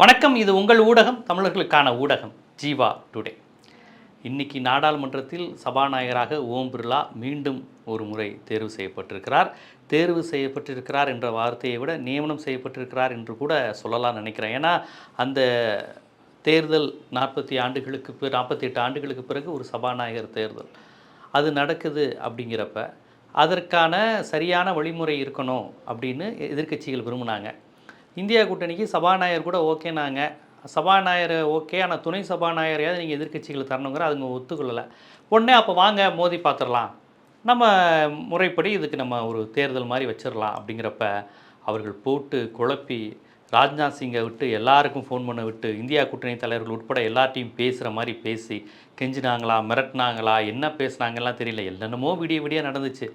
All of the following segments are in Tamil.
வணக்கம் இது உங்கள் ஊடகம் தமிழர்களுக்கான ஊடகம் ஜீவா டுடே. இன்னைக்கு நாடாளுமன்றத்தில் சபாநாயகராக ஓம் பிர்லா மீண்டும் ஒரு முறை தேர்வு செய்யப்பட்டிருக்கிறார். தேர்வு செய்யப்பட்டிருக்கிறார் என்ற வார்த்தையை விட நியமனம் செய்யப்பட்டிருக்கிறார் என்று கூட சொல்லலாம் நினைக்கிறேன். ஏன்னா அந்த தேர்தல் நாற்பத்தி ஆண்டுகளுக்கு பிற நாற்பத்தி எட்டு ஆண்டுகளுக்கு பிறகு ஒரு சபாநாயகர் தேர்தல். அது நடக்குது அப்படிங்கிறப்ப அதற்கான சரியான வழிமுறை இருக்கணும் அப்படின்னு எதிர்க்கட்சிகள் விரும்பினாங்க. இந்தியா கூட்டணிக்கு சபாநாயகர் கூட ஓகேனாங்க. சபாநாயகர் ஓகே ஆனால் துணை சபாநாயகரையாவது நீங்கள் எதிர்கட்சிகளை தரணுங்கிற அதுங்க ஒத்துக்கொள்ளலை. உடனே அப்போ வாங்க மோதி பார்த்துடலாம் நம்ம முறைப்படி இதுக்கு நம்ம ஒரு தேர்தல் மாதிரி வச்சிடலாம் அப்படிங்கிறப்ப அவர்கள் போட்டு குழப்பி ராஜ்நாத் சிங்கை விட்டு எல்லாருக்கும் ஃபோன் பண்ண விட்டு இந்தியா கூட்டணி தலைவர்கள் உட்பட எல்லார்ட்டையும் பேசுகிற மாதிரி பேசி கெஞ்சினாங்களா மிரட்டினாங்களா என்ன பேசுனாங்கலாம் தெரியல. என்னென்னமோ விடிய விடிய நடந்துச்சு.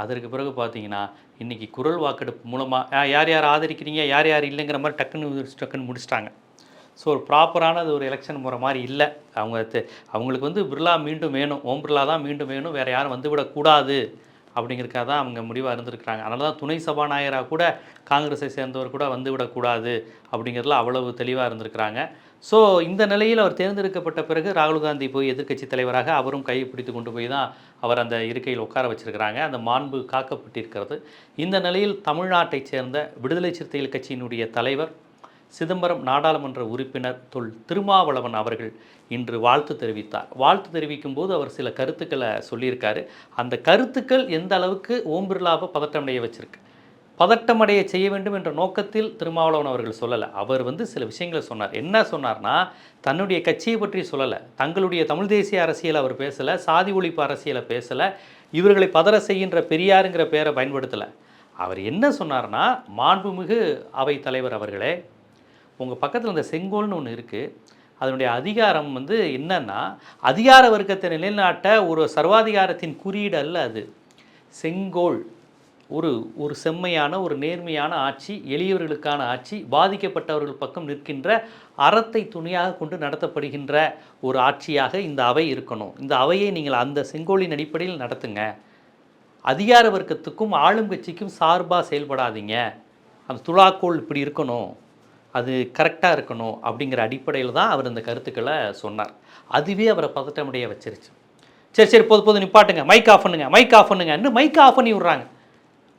அதற்கு பிறகு பார்த்தீங்கன்னா இன்றைக்கி குரல் வாக்கெடுப்பு மூலமாக யார் யார் ஆதரிக்கிறீங்க யார் யார் இல்லைங்கிற மாதிரி டக்குன்னு டக்குன்னு முடிச்சிட்டாங்க. ஸோ ஒரு ப்ராப்பரான அது ஒரு எலெக்ஷன் முறை மாதிரி இல்லை. அவங்க அவங்களுக்கு வந்து பிர்லா மீண்டும் வேணும் ஓம் பிர்லா தான் மீண்டும் வேணும் வேறு யாரும் வந்துவிடக்கூடாது அப்படிங்கிறக்காக தான் அவங்க முடிவாக இருந்திருக்கிறாங்க. அதனால தான் துணை சபாநாயகராக கூட காங்கிரஸை சேர்ந்தவர் கூட வந்துவிடக்கூடாது அப்படிங்கிறதுல அவ்வளவு தெளிவாக இருந்திருக்கிறாங்க. ஸோ இந்த நிலையில் அவர் தேர்ந்தெடுக்கப்பட்ட பிறகு ராகுல் காந்தி போய் எதிர்க்கட்சி தலைவராக அவரும் கையை பிடித்து கொண்டு போய் தான் அவர் அந்த இருக்கையில் உட்கார வச்சிருக்கிறாங்க. அந்த மாண்பு காக்கப்பட்டிருக்கிறது. இந்த நிலையில் தமிழ்நாட்டைச் சேர்ந்த விடுதலை சிறுத்தைகள் கட்சியினுடைய தலைவர் சிதம்பரம் நாடாளுமன்ற உறுப்பினர் தொல் திருமாவளவன் அவர்கள் இன்று வாழ்த்து தெரிவித்தார். வாழ்த்து தெரிவிக்கும் போது அவர் சில கருத்துக்களை சொல்லியிருக்காரு. அந்த கருத்துக்கள் எந்த அளவுக்கு ஓம் பிர்லாவை பதட்டமடைய வச்சிருக்கு? பதட்டமடைய செய்ய வேண்டும் என்ற நோக்கத்தில் திருமாவளவன் அவர்கள் சொல்லலை. அவர் வந்து சில விஷயங்களை சொன்னார். என்ன சொன்னார்னா தன்னுடைய கட்சியை பற்றி சொல்லலை. தங்களுடைய தமிழ் தேசிய அரசியல் அவர் பேசலை சாதி ஒழிப்பு அரசியலை பேசலை இவர்களை பதற செய்கின்ற பெரியாருங்கிற பேரை பயன்படுத்தலை. அவர் என்ன சொன்னார்னா மாண்புமிகு அவை தலைவர் அவர்களே உங்கள் பக்கத்தில் இந்த செங்கோல்னு ஒன்று இருக்குது அதனுடைய அதிகாரம் வந்து என்னன்னா அதிகார வர்க்கத்தை நிலைநாட்ட ஒரு சர்வாதிகாரத்தின் குறியீடு அல்ல அது. செங்கோல். ஒரு ஒரு செம்மையான ஒரு நேர்மையான ஆட்சி எளியவர்களுக்கான ஆட்சி பாதிக்கப்பட்டவர்கள் பக்கம் நிற்கின்ற அறத்தை துணையாக கொண்டு நடத்தப்படுகின்ற ஒரு ஆட்சியாக இந்த அவை இருக்கணும். இந்த அவையை நீங்கள் அந்த செங்கோலின் அடிப்படையில் நடத்துங்க. அதிகார வர்க்கத்துக்கும் ஆளும் கட்சிக்கும் சார்பாக செயல்படாதீங்க. அந்த துலாக்கோல் இப்படி இருக்கணும். அது கரெக்டாக இருக்கணும் அப்படிங்கிற அடிப்படையில் தான் அவர் இந்த கருத்துக்களை சொன்னார். அதுவே அவரை பதட்டமடைய வச்சிருச்சு. சரி சரி போது போது நிப்பாட்டுங்க. மைக் ஆஃப் பண்ணுங்க. மைக் ஆஃப் பண்ணுங்க. மைக் ஆஃப் பண்ணி விட்றாங்க.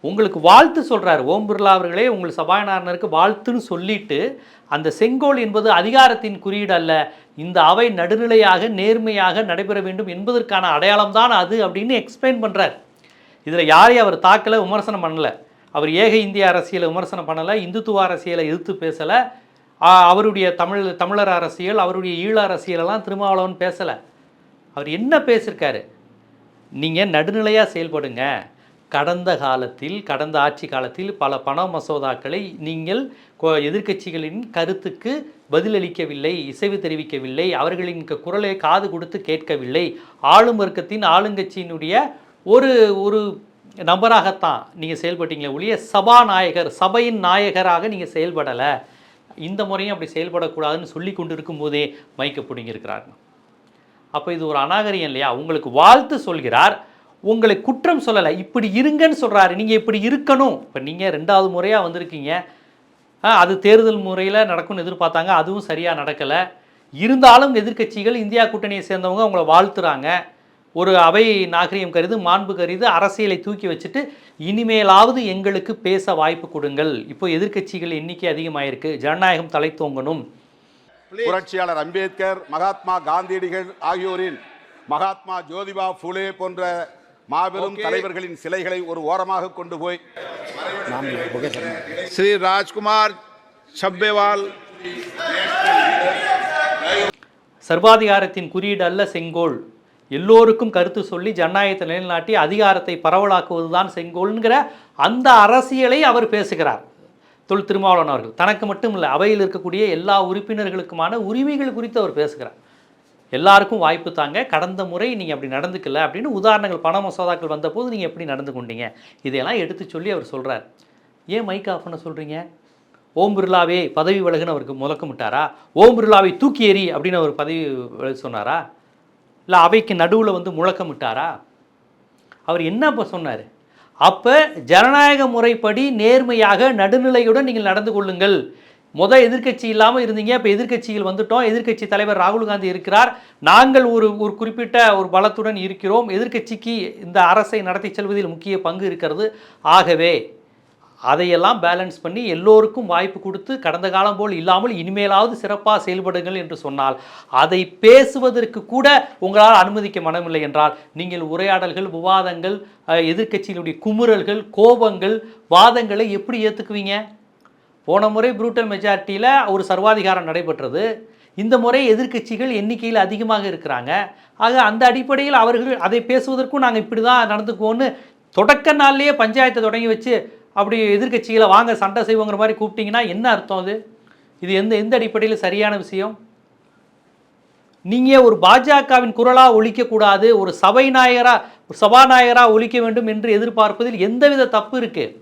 உங்களுக்கு வாழ்த்து சொல்கிறார் ஓம் பிர்லா அவர்களே உங்கள் சபாநாயகருக்கு வாழ்த்துன்னு சொல்லிட்டு அந்த செங்கோல் என்பது அதிகாரத்தின் குறியீடு அல்ல. இந்த அவை நடுநிலையாக நேர்மையாக நடைபெற வேண்டும் என்பதற்கான அடையாளம் தான் அது அப்படின்னு எக்ஸ்பிளைன் பண்ணுறார் இதில் யாரையும் அவர் தாக்கலை விமர்சனம் பண்ணலை. அவர் ஏக இந்திய அரசியலை விமர்சனம் பண்ணலை இந்துத்துவ அரசியலை எதிர்த்து பேசலை. அவருடைய தமிழ் தமிழர் அரசியல் அவருடைய ஈழ அரசியலெல்லாம் திருமாவளவன் பேசலை. அவர் என்ன பேசியிருக்காரு? நீங்கள் நடுநிலையாக செயல்படுங்க. கடந்த காலத்தில் கடந்த ஆட்சி காலத்தில் பல பண மசோதாக்களை நீங்கள் கொ- எதிர்க்கட்சிகளின் கருத்துக்கு பதிலளிக்கவில்லை இசைவு தெரிவிக்கவில்லை அவர்களின் க- குரலை காது கொடுத்து கேட்கவில்லை. ஆளும் வர்க்கத்தின் ஆளுங்கட்சியினுடைய ஒரு ஒரு நபராகத்தான் நீங்கள் செயல்பட்டீங்களே ஒழிய சபாநாயகர் சபையின் நாயகராக நீங்கள் செயல்படலை. இந்த முறையும் அப்படி செயல்படக்கூடாதுன்னு சொல்லி கொண்டு இருக்கும்போதே மைக்க பிடுங்கியிருக்கிறாங்க அப்போ இது ஒரு அநாகரியம் இல்லையா? உங்களுக்கு வாழ்த்து சொல்கிறார். உங்களை குற்றம் சொல்லலை. இப்படி இருங்கன்னு சொல்கிறாரு நீங்கள் இப்படி இருக்கணும். இப்போ நீங்கள் ரெண்டாவது முறையாக வந்திருக்கீங்க. அது தேர்தல் முறையில் நடக்கும்னு எதிர்பார்த்தாங்க. அதுவும் சரியாக நடக்கலை. இருந்தாலும் எதிர்க்கட்சிகள் இந்தியா கூட்டணியை சேர்ந்தவங்க அவங்கள வாழ்த்துறாங்க. ஒரு அவை நாகரிகம் கருது மாண்பு கருது அரசியலை தூக்கி வச்சுட்டு இனிமேலாவது எங்களுக்கு பேச வாய்ப்பு கொடுங்கள். இப்போ எதிர்க்கட்சிகள் எண்ணிக்கை அதிகமாயிருக்கு. ஜனநாயகம் தலை தோங்கணும். புரட்சியாளர் அம்பேத்கர் மகாத்மா காந்தியடிகள் ஆகியோரின் மகாத்மா ஜோதிபா ஃபுலே போன்ற மாபெரும் தலைவர்களின் சிலைகளை ஒரு ஓரமாக கொண்டு போய் ஸ்ரீ ராஜ்குமார் சப்பேவால் சர்வாதிகாரத்தின் குறியீடு அல்ல செங்கோல். எல்லோருக்கும் கருத்து சொல்லி ஜனநாயகத்தை நிலைநாட்டி அதிகாரத்தை பரவலாக்குவதுதான் செங்கோல்ங்கிற அந்த அரசியலை அவர் பேசுகிறார். தொழில் திருமாவளவன் அவர்கள். தனக்கு மட்டும் இல்லை அவையில் இருக்கக்கூடிய எல்லா உறுப்பினர்களுக்குமான உரிமைகள் குறித்து அவர் பேசுகிறார். எல்லாருக்கும் வாய்ப்பு தாங்க. கடந்த முறை நீங்கள் அப்படி நடந்துக்கல அப்படின்னு உதாரணங்கள் பண மசோதாக்கள் வந்தபோது நீங்கள் எப்படி நடந்து கொண்டீங்க? இதையெல்லாம் எடுத்து சொல்லி அவர் சொல்கிறார் ஏன் மைக் ஆஃப் பண்ண சொல்கிறீங்க ஓம் பிர்லாவே பதவி விலகுன்னு அவருக்கு முழக்கமிட்டாரா? ஓம் பிர்லாவை தூக்கி எறி அப்படின்னு அவர் பதவி விலக சொன்னாரா? இல்லை அவைக்கு நடுவில் வந்து முழக்கமிட்டாரா? அவர் என்ன இப்போ சொன்னார்? அப்போ ஜனநாயக முறைப்படி நேர்மையாக நடுநிலையுடன் நீங்கள் நடந்து கொள்ளுங்கள். முதல் எதிர்க்கட்சி இல்லாமல் இருந்தீங்க இப்போ எதிர்க்கட்சியில் வந்துட்டோம். எதிர்க்கட்சி தலைவர் ராகுல் காந்தி இருக்கிறார். நாங்கள் ஒரு ஒரு குறிப்பிட்ட ஒரு பலத்துடன் இருக்கிறோம். எதிர்க்கட்சிக்கு இந்த அரசை நடத்தி செல்வதில் முக்கிய பங்கு இருக்கிறது. ஆகவே அதையெல்லாம் பேலன்ஸ் பண்ணி எல்லோருக்கும் வாய்ப்பு கொடுத்து கடந்த காலம் போல் இல்லாமல் இனிமேலாவது சிறப்பாக செயல்படுங்கள் என்று சொன்னால் அதை பேசுவதற்கு கூட உங்களால் அனுமதிக்க மனமில்லை என்றால் நீங்கள் உரையாடல்கள் விவாதங்கள் அஹ், குமுறல்கள் கோபங்கள் வாதங்களை எப்படி ஏற்றுக்குவீங்க போன முறை புரூட்டல் மெஜாரிட்டியில் ஒரு சர்வாதிகாரம் நடைபெற்றது. இந்த முறை எதிர்க்கட்சிகள் எண்ணிக்கையில் அதிகமாக இருக்கிறாங்க. ஆக அந்த அடிப்படையில் அவர்கள் அதை பேசுவதற்கும் நாங்கள் இப்படி தான் நடந்துக்குவோன்னு தொடக்க நாள்லேயே பஞ்சாயத்தை தொடங்கி வச்சு அப்படி எதிர்க்கட்சிகளை வாங்க சண்டை செய்வோங்கிற மாதிரி கூப்பிட்டிங்கன்னா என்ன அர்த்தம் அது? இது எந்த எந்த அடிப்படையில் சரியான விஷயம்? நீங்கள் ஒரு பாஜகவின் குரலாக ஒழிக்கக்கூடாது ஒரு சபை நாயகராக ஒரு சபாநாயகராக ஒழிக்க வேண்டும் என்று எதிர்பார்ப்பதில் எந்தவித தப்பு இருக்குது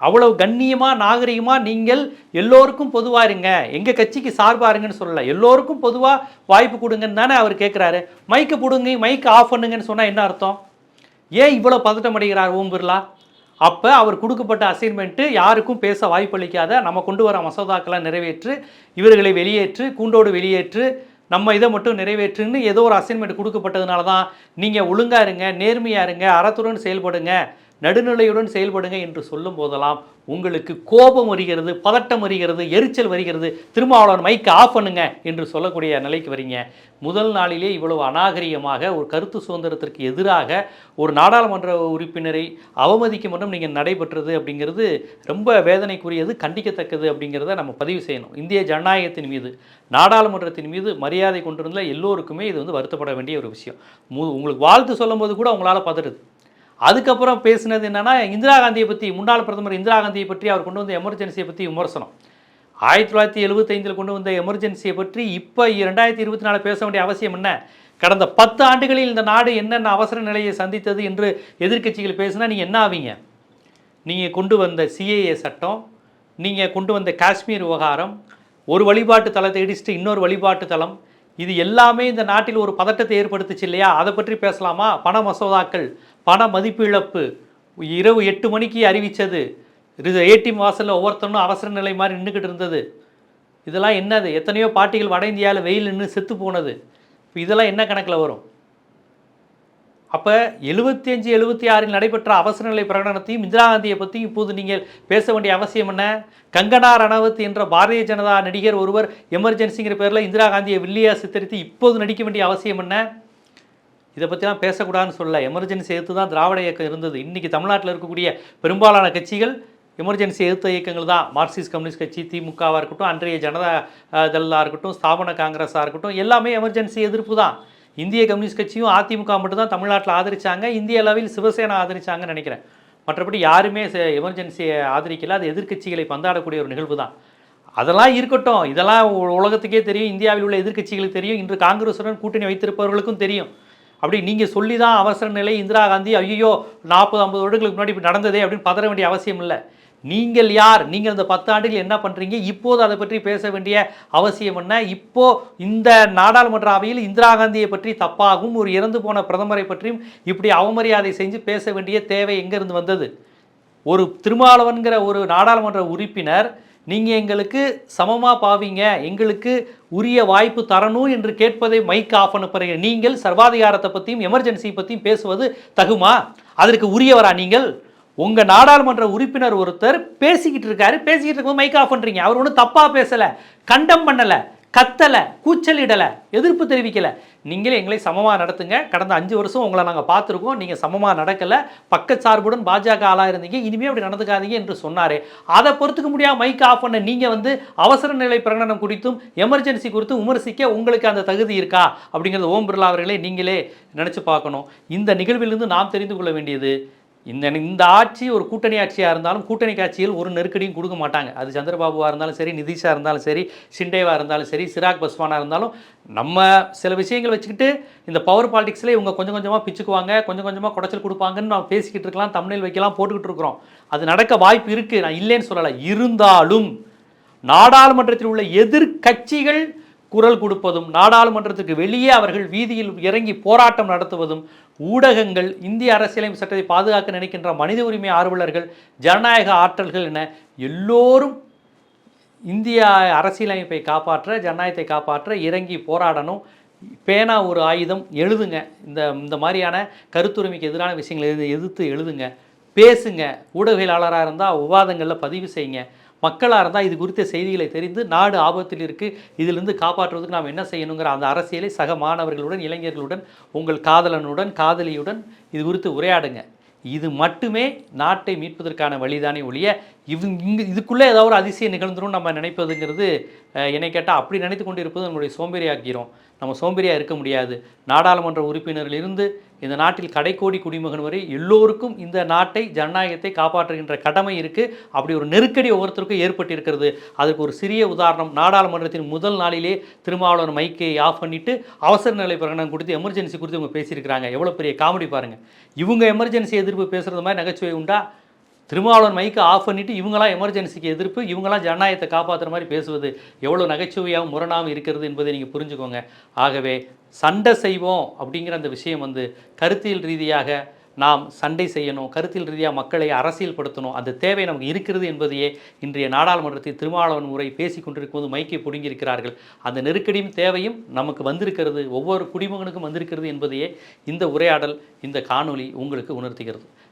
அவ்வளவு கண்ணியமாக நாகரிகமாக நீங்கள் எல்லோருக்கும் பொதுவாக இருங்க. எங்கள் கட்சிக்கு சார்பாக இருங்கன்னு சொல்லலை. எல்லோருக்கும் பொதுவாக வாய்ப்பு கொடுங்கன்னு தானே அவர் கேட்குறாரு மைக்கு பிடுங்க மைக்கு ஆஃப் பண்ணுங்கன்னு சொன்னால் என்ன அர்த்தம்? ஏன் இவ்வளோ பதட்டம் அடைகிறார் ஓம் பிர்லா? அப்போ அவர் கொடுக்கப்பட்ட அசைன்மெண்ட்டு யாருக்கும் பேச வாய்ப்பளிக்காத நம்ம கொண்டு வர மசோதாக்களை நிறைவேற்று இவர்களை வெளியேற்று கூண்டோடு வெளியேற்று நம்ம இதை மட்டும் நிறைவேற்றுன்னு ஏதோ ஒரு அசைன்மெண்ட் கொடுக்கப்பட்டதுனால தான் நீங்கள் ஒழுங்காக இருங்க நேர்மையாக இருங்க அறத்துடன் செயல்படுங்க. நடுநிலையுடன் செயல்படுங்க என்று சொல்லும் போதெல்லாம் உங்களுக்கு கோபம் வருகிறது பதட்டம் வருகிறது எரிச்சல் வருகிறது. திருமாவளவன் மைக்கை ஆஃப் பண்ணுங்க என்று சொல்லக்கூடிய நிலைக்கு வரீங்க. முதல் நாளிலே இவ்வளவு அநாகரிகமாக ஒரு கருத்து சுதந்திரத்திற்கு எதிராக ஒரு நாடாளுமன்ற உறுப்பினரை அவமதிக்கும் மட்டும் நீங்கள் நடைபெற்றது அப்படிங்கிறது ரொம்ப வேதனைக்குரியது கண்டிக்கத்தக்கது அப்படிங்கிறத நம்ம பதிவு செய்யணும். இந்திய ஜனநாயகத்தின் மீது நாடாளுமன்றத்தின் மீது மரியாதை கொண்டிருந்த எல்லோருக்குமே இது வந்து வருத்தப்பட வேண்டிய ஒரு விஷயம். மு- உங்களுக்கு வாழ்த்து சொல்லும்போது கூட உங்களால் பதறுது. அதுக்கப்புறம் பேசினது என்னென்னா இந்திரா காந்தியை பற்றி முன்னாள் பிரதமர் இந்திரா காந்தியை பற்றி அவர் கொண்டு வந்த எமர்ஜென்சியை பற்றி விமர்சனம். ஆயிரத்தி தொள்ளாயிரத்தி எழுபத்தைந்தில் கொண்டு வந்த எமர்ஜென்சியை பற்றி இப்போ ரெண்டாயிரத்தி இருபத்தி நாலு பேச வேண்டிய அவசியம் என்ன? கடந்த பத்து ஆண்டுகளில் இந்த நாடு என்னென்ன அவசர நிலையை சந்தித்தது என்று எதிர்க்கட்சிகள் பேசினா நீங்கள் என்ன ஆவீங்க? நீங்கள் கொண்டு வந்த சிஏஏ சட்டம் நீங்கள் கொண்டு வந்த காஷ்மீர் விவகாரம் ஒரு வழிபாட்டு தலத்தை இடிச்சுட்டு இன்னொரு வழிபாட்டு தளம் இது எல்லாமே இந்த நாட்டில் ஒரு பதட்டத்தை ஏற்படுத்துச்சு இல்லையா? அதை பற்றி பேசலாமா? பண மசோதாக்கள் பண மதிப்பு இழப்பு இரவு எட்டு மணிக்கு அறிவித்தது ஏடிஎம் வாசலில் ஒவ்வொருத்தனும் அவசர நிலை மாதிரி நின்றுக்கிட்டு இருந்தது. இதெல்லாம் என்னது? எத்தனையோ பாட்டிகள் வட இந்தியாவில் வெயில் நின்று செத்து போனது. இப்போ இதெல்லாம் என்ன கணக்கில் வரும்? அப்போ எழுபத்தி அஞ்சு எழுபத்தி ஆறில் நடைபெற்ற அவசர நிலை பிரகடனத்தையும் இந்திரா காந்தியை பற்றியும் இப்போது நீங்கள் பேச வேண்டிய அவசியம் என்ன? கங்கனா ரணவத் என்ற பாரதிய ஜனதா நடிகர் ஒருவர் எமர்ஜென்சிங்கிற பேரில் இந்திரா காந்தியை வில்லியா சித்தரித்து இப்போது நடிக்க வேண்டிய அவசியம் என்ன? இதை பற்றிலாம் பேசக்கூடாதுன்னு சொல்ல எமர்ஜென்சி எதிர்த்து தான் திராவிட இயக்கம் இருந்தது. இன்றைக்கி தமிழ்நாட்டில் இருக்கக்கூடிய பெரும்பாலான கட்சிகள் எமர்ஜென்சி எதிர்த்த இயக்கங்கள் தான். மார்க்சிஸ்ட் கம்யூனிஸ்ட் கட்சி திமுகவாக இருக்கட்டும் அன்றைய ஜனதா இதெல்லாம் இருக்கட்டும் ஸ்தாபன காங்கிரஸாக இருக்கட்டும் எல்லாமே எமர்ஜென்சி எதிர்ப்பு தான். இந்திய கம்யூனிஸ்ட் கட்சியும் அதிமுக மட்டும்தான் தமிழ்நாட்டில் ஆதரிச்சாங்க. இந்திய அளவில் சிவசேனா ஆதரிச்சாங்கன்னு நினைக்கிறேன். மற்றபடி யாருமே எமர்ஜென்சியை ஆதரிக்கல. அது எதிர்க்கட்சிகளை பந்தாடக்கூடிய ஒரு நிகழ்வு தான். அதெல்லாம் இருக்கட்டும். இதெல்லாம் உலகத்துக்கே தெரியும். இந்தியாவில் உள்ள எதிர்க்கட்சிகளுக்கு தெரியும். இன்று காங்கிரசுடன் கூட்டணி வைத்திருப்பவர்களுக்கும் தெரியும். அப்படி நீங்கள் சொல்லி தான் அவசர நிலை இந்திரா காந்தி ஐயோ நாற்பது ஐம்பது வருடங்களுக்கு முன்னாடி இப்படி நடந்ததே அப்படின்னு பதற வேண்டிய அவசியம் இல்லை. நீங்கள் யார்? நீங்கள் இந்த பத்து ஆண்டுகள் என்ன பண்ணுறீங்க இப்போது அதை பற்றி பேச வேண்டிய அவசியம் என்ன? இப்போது இந்த நாடாளுமன்ற அவையில் இந்திரா காந்தியை பற்றி தப்பாகவும் ஒரு இறந்து போன பிரதமரை பற்றியும் இப்படி அவமரியாதை செஞ்சு பேச வேண்டிய தேவை எங்கேருந்து வந்தது? ஒரு திருமாவளவன்கிற ஒரு நாடாளுமன்ற உறுப்பினர் நீங்கள் எங்களுக்கு சமமாக பாவீங்க. எங்களுக்கு உரிய வாய்ப்பு தரணும் என்று கேட்பதை மைக் ஆஃப் பண்ண நீங்கள் சர்வாதிகாரத்தை பற்றியும் எமர்ஜென்சி பற்றியும் பேசுவது தகுமா? அதற்கு உரியவரா நீங்கள்? உங்கள் நாடாளுமன்ற உறுப்பினர் ஒருத்தர் பேசிக்கிட்டு இருக்காரு. பேசிக்கிட்டு இருக்கும்போது மைக் ஆஃப் பண்ணுறீங்க அவர் ஒன்றும் தப்பாக பேசலை. கண்டம் பண்ணலை. கத்தலை கூச்சலிடலை எதிர்ப்பு தெரிவிக்கலை. நீங்களே எங்களை சமமாக நடத்துங்க. கடந்த அஞ்சு வருஷம் உங்களை நாங்கள் பார்த்துருக்கோம். நீங்கள் சமமாக நடக்கலை. பக்கச்சார்புடன் பாஜக ஆளாக இருந்தீங்க. இனிமேல் அப்படி நடந்துக்காதீங்க என்று சொன்னார். அதை பொறுத்துக்க முடியாம மைக் ஆஃப் பண்ண நீங்கள் வந்து அவசர நிலை பிரகடனம் குறித்தும் எமர்ஜென்சி குறித்தும் விமர்சிக்க உங்களுக்கு அந்த தகுதி இருக்கா? அப்படிங்கிறது ஓம் பிர்லா அவர்களே நீங்களே நினச்சி பார்க்கணும். இந்த நிகழ்விலிருந்து நாம் தெரிந்து கொள்ள வேண்டியது இந்த இந்த ஆட்சி ஒரு கூட்டணி ஆட்சியாக இருந்தாலும் கூட்டணி ஆட்சியில் ஒரு நெருக்கடியும் கொடுக்க மாட்டாங்க. அது சந்திரபாபுவாக இருந்தாலும் சரி நிதிஷாக இருந்தாலும் சரி ஷிண்டேவாக இருந்தாலும் சரி சிராக் பஸ்வானாக இருந்தாலும் நம்ம சில விஷயங்கள் வச்சுக்கிட்டு இந்த பவர் பாலிடிக்ஸில் இவங்க கொஞ்சம் கொஞ்சமாக பிச்சுக்குவாங்க கொஞ்சம் கொஞ்சமாக குடைச்சல் கொடுப்பாங்கன்னு நம்ம பேசிக்கிட்டு இருக்கலாம் தமிழில் வைக்கலாம் போட்டுக்கிட்டு இருக்கிறோம். அது நடக்க வாய்ப்பு இருக்குது நான் இல்லைன்னு சொல்லலை. இருந்தாலும் நாடாளுமன்றத்தில் உள்ள எதிர்க்கட்சிகள் குரல் கொடுப்பதும் நாடாளுமன்றத்துக்கு வெளியே அவர்கள் வீதியில் இறங்கி போராட்டம் நடத்துவதும் ஊடகங்கள் இந்திய அரசியலமைப்பு சட்டத்தை பாதுகாக்க நினைக்கின்ற மனித உரிமை ஆர்வலர்கள் ஜனநாயக ஆற்றல்கள் என எல்லோரும் இந்தியா அரசியலமைப்பை காப்பாற்ற ஜனநாயகத்தை காப்பாற்ற இறங்கி போராடணும். பேனா ஒரு ஆயுதம் எழுதுங்க. இந்த இந்த மாதிரியான கருத்துரிமைக்கு எதிரான விஷயங்களை எதிர்த்து எழுதுங்க. பேசுங்க. ஊடகவியலாளராக இருந்தால் விவாதங்களில் பதிவு செய்யுங்க. மக்களாக இருந்தால் இது குறித்த செய்திகளை தெரிந்து நாடு ஆபத்தில் இருக்குது இதிலிருந்து காப்பாற்றுவதற்கு நாம் என்ன செய்யணுங்கிற அந்த அரசியலை சக மாணவர்களுடன் இளைஞர்களுடன் உங்கள் காதலனுடன் காதலியுடன் இது குறித்து உரையாடுங்க. இது மட்டுமே நாட்டை மீட்பதற்கான வழிதானே ஒழிய இவங்க இங்கே இதுக்குள்ளே ஏதாவது ஒரு அதிசயம் நிகழ்ந்துரும் நம்ம நினைப்பதுங்கிறது என்னை கேட்டால் அப்படி நினைத்து கொண்டு இருப்பது நம்மளுடைய சோம்பேறியாக்கிறோம் நம்ம சோம்பேறியாக இருக்க முடியாது. நாடாளுமன்ற உறுப்பினரிலிருந்து இந்த நாட்டில் கடைக்கோடி குடிமகன் வரை எல்லோருக்கும் இந்த நாட்டை ஜனநாயகத்தை காப்பாற்றுகின்ற கடமை இருக்குது அப்படி ஒரு நெருக்கடி ஒவ்வொருத்தருக்கும் ஏற்பட்டிருக்கிறது. அதுக்கு ஒரு சிறிய உதாரணம் நாடாளுமன்றத்தின் முதல் நாளிலே திருமாவளவன் மைக்கை ஆஃப் பண்ணிட்டு அவசர நிலை பிரகடனம் கொடுத்து எமர்ஜென்சி குறித்து இவங்க பேசியிருக்கிறாங்க. எவ்வளோ பெரிய காமெடி பாருங்கள் இவங்க எமர்ஜென்சி எதிர்ப்பு பேசுகிறது மாதிரி நகைச்சுவை உண்டா? திருமாவளவன் மைக்கை ஆஃப் பண்ணிட்டு இவங்களாம் எமர்ஜென்சிக்கு எதிர்ப்பு இவங்களாம் ஜனநாயகத்தை காப்பாற்றுற மாதிரி பேசுவது எவ்வளோ நகைச்சுவையாகவும் முரணாகவும் இருக்கிறது என்பதை நீங்கள் புரிஞ்சுக்கோங்க. ஆகவே சண்டை செய்வோம் அப்படிங்கிற அந்த விஷயம் வந்து கருத்தியல் ரீதியாக நாம் சண்டை செய்யணும் கருத்தில் ரீதியாக மக்களை அரசியல்படுத்தணும் அந்த தேவை நமக்கு இருக்கிறது என்பதையே இன்றைய நாடாளுமன்றத்தில் திருமாவளவன் முறை பேசி கொண்டிருக்கும்போது மைக்கை பிடுங்கியிருக்கிறார்கள். அந்த நெருக்கடியும் தேவையும் நமக்கு வந்திருக்கிறது ஒவ்வொரு குடிமகனுக்கும் வந்திருக்கிறது என்பதையே இந்த உரையாடல் இந்த காணொளி உங்களுக்கு உணர்த்துகிறது.